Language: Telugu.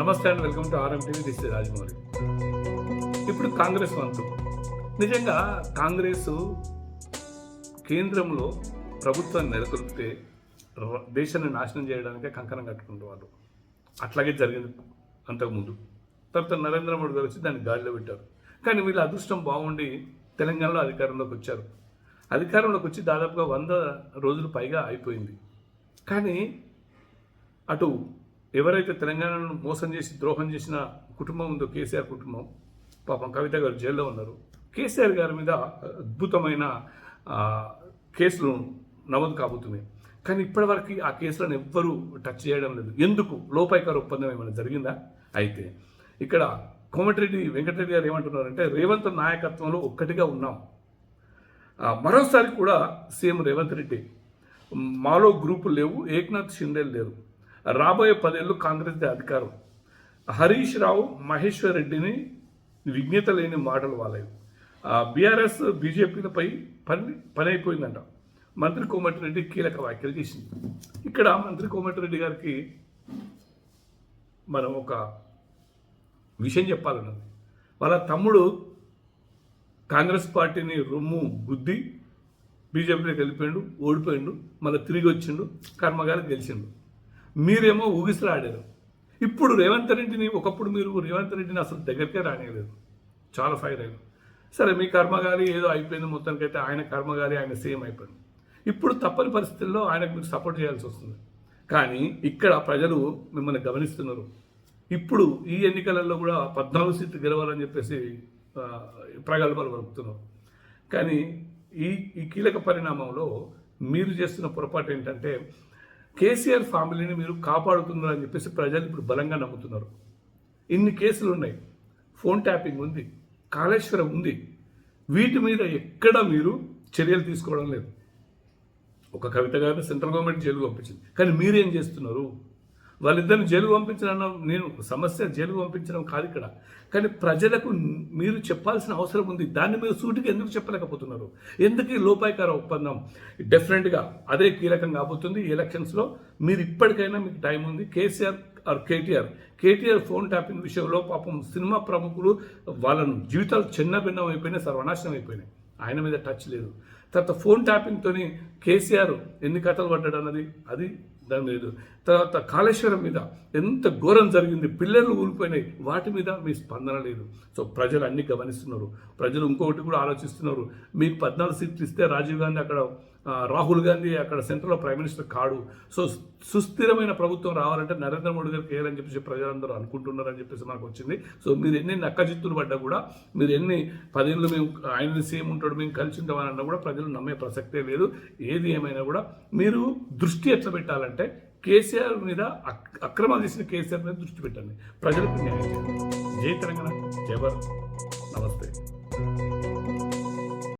నమస్తే and welcome to RM TV this Rajamouli. ఇప్పుడు కాంగ్రెస్ వంతు. నిజంగా కాంగ్రెస్ కేంద్రంలో ప్రభుత్వాన్ని నెలకొల్పితే దేశాన్ని నాశనం చేయడానికే కంకణం కట్టుకునే వాళ్ళు. అట్లాగే జరిగింది అంతకుముందు తర్వాత నరేంద్ర మోడీ గారు వచ్చి దాన్ని గాలిలో పెట్టారు. కానీ వీళ్ళ అదృష్టం బాగుండి తెలంగాణలో అధికారంలోకి వచ్చారు. అధికారంలోకి వచ్చి దాదాపుగా వంద రోజులు పైగా అయిపోయింది. కానీ అటు ఎవరైతే తెలంగాణను మోసం చేసి ద్రోహం చేసిన కుటుంబం ఉందో కేసీఆర్ కుటుంబం పాపం కవిత గారు జైల్లో ఉన్నారు. కేసీఆర్ గారి మీద అద్భుతమైన కేసులు నమోదు కాబోతున్నాయి. కానీ ఇప్పటివరకు ఆ కేసులను ఎవ్వరూ టచ్ చేయడం లేదు. ఎందుకు? లోపాయికార ఒప్పందం ఏమైనా జరిగిందా? అయితే ఇక్కడ కోమటిరెడ్డి వెంకటరెడ్డి గారు ఏమంటున్నారంటే రేవంత్ నాయకత్వంలో ఒక్కటిగా ఉన్నాం. మరోసారి కూడా సీఎం రేవంత్ రెడ్డి మాలో గ్రూపులు లేవు ఏక్నాథ్ షిండే లేరు. రాబోయే పదేళ్ళు కాంగ్రెస్దే అధికారం. హరీష్ రావు మహేశ్వర్ రెడ్డిని విజ్ఞత లేని మాటలు వాళ్ళవి బీఆర్ఎస్ బీజేపీలపై పని పని అయిపోయిందంట మంత్రి కోమటిరెడ్డి కీలక వ్యాఖ్యలు చేసింది. ఇక్కడ మంత్రి కోమటిరెడ్డి గారికి మనం ఒక విషయం చెప్పాలన్నది వాళ్ళ తమ్ముడు కాంగ్రెస్ పార్టీని రొమ్ము గుద్ది బీజేపీలోకి వెళ్ళిపోయిండు ఓడిపోయిండు మళ్ళీ తిరిగి వచ్చిండు కర్మగారు గెలిచిండు. మీరేమో ఊగిసలాడారు. ఇప్పుడు రేవంత్ రెడ్డిని ఒకప్పుడు మీరు రేవంత్ రెడ్డిని అసలు దగ్గరికే రానియలేదు. చాలా ఫైర్ అయ్యారు. సరే మీ కర్మగారి ఏదో అయిపోయింది మొత్తానికైతే ఆయన కర్మగారి ఆయన సేమ్ అయిపోయింది. ఇప్పుడు తప్పని పరిస్థితుల్లో ఆయనకు మీరు సపోర్ట్ చేయాల్సి వస్తుంది. కానీ ఇక్కడ ప్రజలు మిమ్మల్ని గమనిస్తున్నారు. ఇప్పుడు ఈ ఎన్నికలలో కూడా పద్నాలుగు సీట్లు గెలవాలని చెప్పేసి ప్రగల్భాలు పలుకుతున్నారు కానీ ఈ ఈ కీలక పరిణామంలో మీరు చేస్తున్న పొరపాటు ఏంటంటే కేసీఆర్ ఫ్యామిలీని మీరు కాపాడుతున్నారని చెప్పేసి ప్రజలు ఇప్పుడు బలంగా నమ్ముతున్నారు. ఇన్ని కేసులు ఉన్నాయి. ఫోన్ ట్యాపింగ్ ఉంది. కాళేశ్వరం ఉంది. వీటి మీద ఎక్కడ మీరు చర్యలు తీసుకోవడం లేదు. ఒక కవిత గారిని సెంట్రల్ గవర్నమెంట్ జైలుకు పంపించింది. కానీ మీరేం చేస్తున్నారు? వాళ్ళిద్దరిని జైలు పంపించడం నేను సమస్య జైలు పంపించడం కాదు ఇక్కడ. కానీ ప్రజలకు మీరు చెప్పాల్సిన అవసరం ఉంది. దాన్ని మీరు సూటికి ఎందుకు చెప్పలేకపోతున్నారు? ఎందుకు ఈ లోపాయికార ఒప్పందం డెఫినెట్గా అదే కీలకం కాబోతుంది ఈ ఎలక్షన్స్లో మీరు ఇప్పటికైనా మీకు టైం ఉంది. KCR or KTR. KTR phone tapping విషయంలో పాపం సినిమా ప్రముఖులు వాళ్ళను జీవితాలు చిన్న భిన్నం అయిపోయినాయి సర్వనాశనం అయిపోయినాయి. ఆయన మీద టచ్ లేదు. తర్వాత ఫోన్ ట్యాపింగ్తోని కేసీఆర్ ఎన్ని కథలు పడ్డాడు అన్నది అది దాని లేదు. తర్వాత కాళేశ్వరం మీద ఎంత ఘోరం జరిగింది పిల్లలు ఊరిపోయినాయి. వాటి మీద మీ స్పందన లేదు. సో ప్రజలు అన్ని గమనిస్తున్నారు. ప్రజలు ఇంకొకటి కూడా ఆలోచిస్తున్నారు. మీకు పద్నాలుగు సీట్లు ఇస్తే రాజీవ్ గాంధీ అక్కడ రాహుల్ గాంధీ అక్కడ సెంట్రల్లో ప్రైమ్ మినిస్టర్ కాడు. సో సుస్థిరమైన ప్రభుత్వం రావాలంటే నరేంద్ర మోడీ గారికి వేయాలని చెప్పేసి ప్రజలందరూ అనుకుంటున్నారని చెప్పేసి మనకు వచ్చింది. సో మీరు ఎన్ని నక్కజిత్తులు పడ్డా కూడా మీరు ఎన్ని పదేళ్ళు మేము ఆయన సీఎం ఉంటాడు మేము కలిసి ఉంటామని కూడా ప్రజలు నమ్మే ప్రసక్తే లేదు. ఏది ఏమైనా కూడా మీరు దృష్టి ఎట్లా పెట్టాలంటే కేసీఆర్ మీద అక్- అక్రమాలు చేసిన కేసీఆర్ మీద దృష్టి పెట్టండి. ప్రజలకు న్యాయం చేయండి. జై తెలంగాణ. జై భారత్. నమస్తే.